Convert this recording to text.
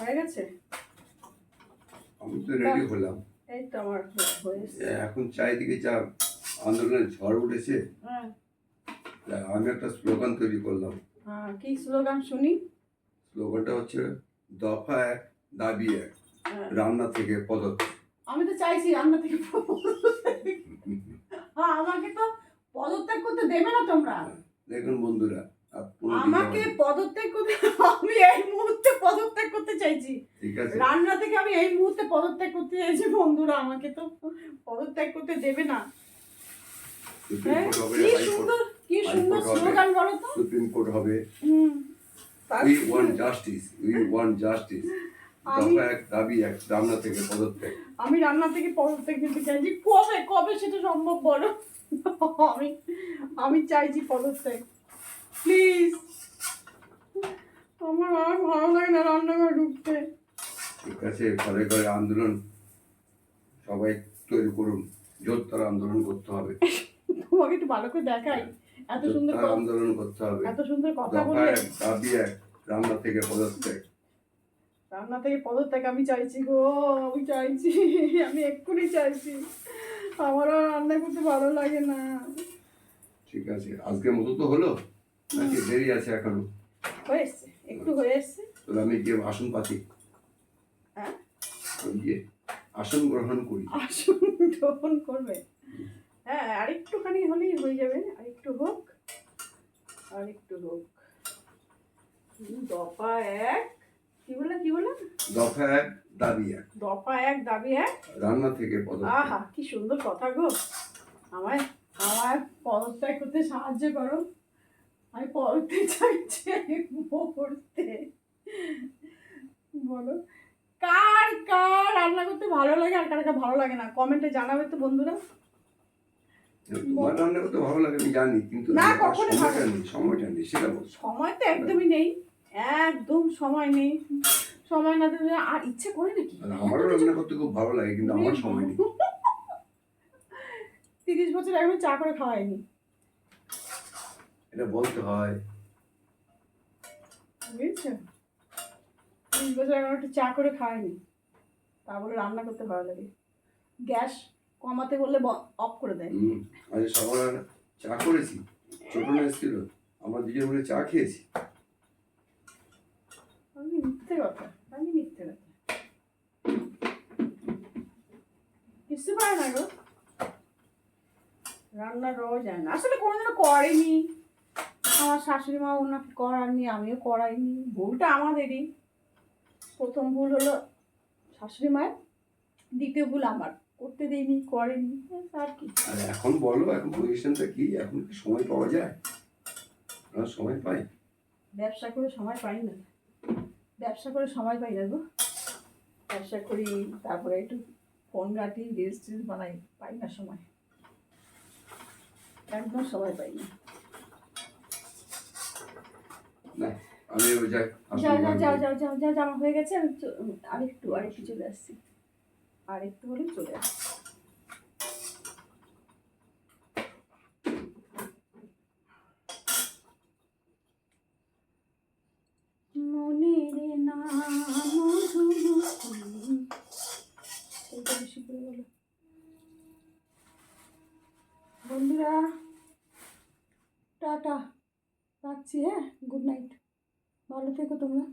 হয়ে গেছে? আমি তো রেডি হলাম। এই তো আমার হয়ে- হয়ে। এ, এখন চারিদিকে যা আন্দোলনের ঝড় উঠেছে হ্যাঁ। আমি একটা স্লোগান তৈরি করলাম। হ্যাঁ কি স্লোগান শুনি? স্লোগানটা হচ্ছে দফা এক দাবি এক হ্যাঁ। রান্না থেকে পদত্যাগ আমি তো চাইছি রান্না থেকে হ্যাঁ আমাকে তো পদত্যাগ করতে দেবে না তোমরা। দেখুন বন্ধুরা আমাকে পদত্যাগ করতে আমি এই মুহূর্তে পদত্যাগ করতে চাইছি। রান্না থেকে আমি এই মুহূর্তে পদত্যাগ করতে চাইছি বন্ধুরা। আমাকে তো পদত্যাগ করতে দেবে না। হ্যাঁ? কি সুন্দর কি সুন্দর স্লোগান বলো তো। সুপ্রিম কোর্ট হবে। We want justice we want justice রান্না থেকে পদত্যাগ। আমি রান্না থেকে পদত্যাগ দিতে চাইছি। কবে কবে সেটা সম্ভব বলো? আমি আমি চাইছি পদত্যাগ। প্লিজ আমার আর ভালো লাগে না রান্নাঘরে ঢুকতে। ঠিক আছে ঘরে ঘরে আন্দোলন। সবাই তৈরি করুন। জোরদার আন্দোলন করতে হবে। তোমাকে একটু ভালো করে দেখাই। এত সুন্দর আন্দোলন করতে হবে। এত সুন্দর কথা বললে দাবি এক রান্না থেকে পদত্যাগ। রান্না থেকে পদত্যাগ আমি চাইছি গো আমি চাইছি আমি এক্ষুনি চাইছি। আমার আর রান্না করতে ভালো লাগে না। ঠিক আছে আজকের মতো তো হলো। নাকি দেরি আছে এখনও? হয়ে এসছে একটু হয়ে এসছে তাহলে আমি গিয়ে আসন পাতি। হ্যাঁ? গিয়ে আসন গ্রহণ করি। আসুন গ্রহণ করবে। হ্যাঁ আরেকটুখানি হলেই হয়ে যাবে। আরেকটু হোক আরেকটু হোক। দফা এক। কি বলে কি বলে দফা এক দাবি এক। দফা এক দাবি এক। রান্না থেকে পদত্যাগ আহা কি সুন্দর কথা গো। আমায় আমায় পদত্যাগ করতে সাহায্য করো। পদত্যাগ চাইছি এই মুহূর্তে। বলো। কার কার রান্না করতে ভালো লাগে আর কার কার ভালো লাগে না? কমেন্টে জানাবে তো বন্ধুরা। তোমার রান্না করতে ভালো লাগে আমি জানি কিন্তু না, আমার সময়টা নেই সময়টা নেই সেটা সময় তো একদমই নেই। একদম সময় নেই। সময় না দিলে আর ইচ্ছে করে নাকি? আর আমারও রান্না করতে খুব ভালো লাগে কিন্তু আমার সময় নেই। তিরিশ বছর এখন চা করে খাওয়াইনি এটা বলতে হয় বুঝেছ তিরিশ বছর এখন একটু চা করে খাওয়াইনি তা বলে রান্না করতে ভালো লাগে। গ্যাস কমাতে বললে অফ করে দেয়। আজ সকালে চা করেছি ছোট না এসেছিল আমরা দুজন মিলে চা খেয়েছি। আমি মিথ্যে কথা আমি মিথ্যে কথা। কিছু পারে না গো। রান্না রোজ হয় না। আসলে কোনোদিনও করেনি। আমার শাশুড়ি মা ওনাকে করাননি আমিও করাইনি ভুলটা আমাদেরই। প্রথম ভুল হলো শাশুড়ি মায়ের দ্বিতীয় ভুল আমার। করতে দেয়নি করেনি আর কি। আর এখন বলো এখন পজিশনটা কি? এখন কি সময় পাওয়া যায়? আমরা সময় পাই? ব্যবসা করে সময় পাই না। ব্যবসা করে সময় পাই না গো। ব্যবসা করি তারপরে একটু ফোন ঘাটি রিলস টিলস বানাই পাই না সময়। একদম সময় পাই না না। আমি ওই যাই আসন যাও যাও যাও যাও যাও যাও জামা হয়ে গেছে আমি চ- আরেকটু আরেকটু চলে আসছি। আরেকটু হলেই চলে আসছি। বন্ধুরা টাটা। রাখছি হ্যাঁ? গুড নাইট ভালো থেকো তোমরা।